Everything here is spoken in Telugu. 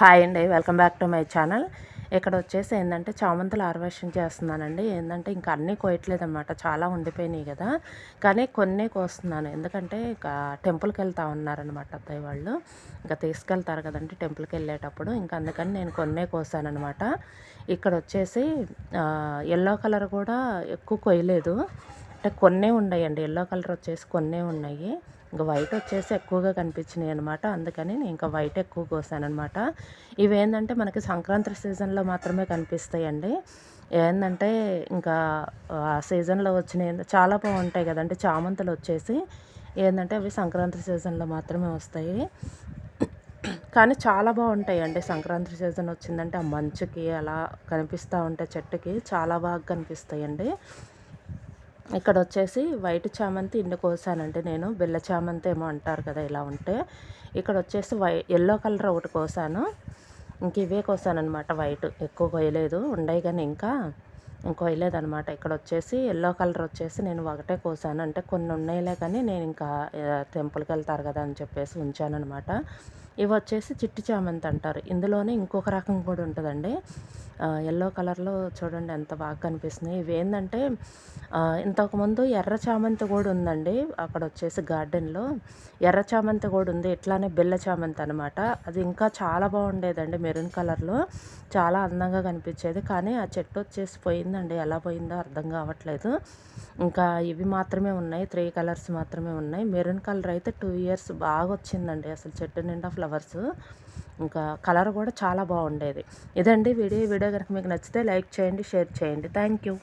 హాయ్ అండి welcome back to my channel. ఇక్కడ వచ్చేసి ఏంటంటే చామంతులు హార్వెస్టింగ్ చేస్తున్నానండి. ఏంటంటే ఇంకా అన్నీ కోయట్లేదు అనమాట చాలా ఉండిపోయినాయి కదా. కానీ కొన్ని కోస్తున్నాను. ఎందుకంటే ఇంకా టెంపుల్కి వెళ్తా ఉన్నారనమాట అత్తయ్య వాళ్ళు. ఇంకా తీసుకెళ్తారు కదండి టెంపుల్కి వెళ్ళేటప్పుడు. ఇంకా అందుకని నేను కొన్నే కోసానమాట ఇక్కడ వచ్చేసి ఎల్లో కలర్ కూడా ఎక్కువ కొయ్యలేదు అంటే కొన్నే ఉన్నాయండి. ఎల్లో కలర్ వచ్చేసి కొన్నే ఉన్నాయి. ఇంకా వైట్ వచ్చేసి ఎక్కువగా కనిపించినాయి అనమాట అందుకని నేను ఇంకా వైట్ ఎక్కువ కోసానమాట ఇవేంటంటే మనకి సంక్రాంతి సీజన్లో మాత్రమే కనిపిస్తాయండి. ఏంటంటే ఇంకా ఆ సీజన్లో వచ్చినాయి. చాలా బాగుంటాయి కదండి చామంతులు వచ్చేసి. ఏంటంటే అవి సంక్రాంతి సీజన్లో మాత్రమే వస్తాయి. కానీ చాలా బాగుంటాయండి. సంక్రాంతి సీజన్ వచ్చిందంటే ఆ మంచుకి అలా కనిపిస్తూ ఉంటే చెట్టుకి చాలా బాగా కనిపిస్తాయండి. ఇక్కడ వచ్చేసి వైట్ చామంతి ఇన్ని కోసానండి నేను. బెల్ల చామంతి ఏమో అంటారు కదా ఇలా ఉంటే. ఇక్కడ వచ్చేసి వై ఎల్లో కలర్ ఒకటి కోసాను. ఇంక ఇవే కోసాను అనమాట వైట్. ఎక్కువ కొయ్యలేదు. ఉండయి కానీ ఇంకా కొయ్యలేదనమాట ఇక్కడ వచ్చేసి ఎల్లో కలర్ వచ్చేసి నేను ఒకటే కోసాను. అంటే కొన్ని ఉన్నాయిలే కానీ నేను ఇంకా టెంపుల్కి వెళ్తారు కదా అని చెప్పేసి ఉంచాను అనమాట ఇవి వచ్చేసి చిట్టి చామంతి అంటారు. ఇందులోనే ఇంకొక రకం కూడా ఉంటుందండి. ఎల్లో కలర్లో చూడండి ఎంత బాగా కనిపిస్తున్నాయి ఇవి ఏంటంటే ఇంతకుముందు ఎర్ర చామంతి కూడా ఉందండి అక్కడ వచ్చేసి గార్డెన్లో ఎర్ర చామంతి కూడా ఉంది ఇట్లానే బిల్ల చామంతి అనమాట అది ఇంకా చాలా బాగుండేదండి మెరూన్ కలర్లో చాలా అందంగా కనిపించేది కానీ ఆ చెట్టు వచ్చేసి పోయిందండి. ఎలా పోయిందో అర్థం కావట్లేదు. ఇంకా ఇవి మాత్రమే ఉన్నాయి త్రీ కలర్స్ మాత్రమే ఉన్నాయి. మెరూన్ కలర్ అయితే టూ ఇయర్స్ బాగా వచ్చిందండి అసలు చెట్టు నిండా ఫ్లవర్స్ ఇంకా కలర్ కూడా చాలా బాగుండేది. ఇదండి వీడియో. వీడియో కనుక మీకు నచ్చితే లైక్ చేయండి షేర్ చేయండి. Thank you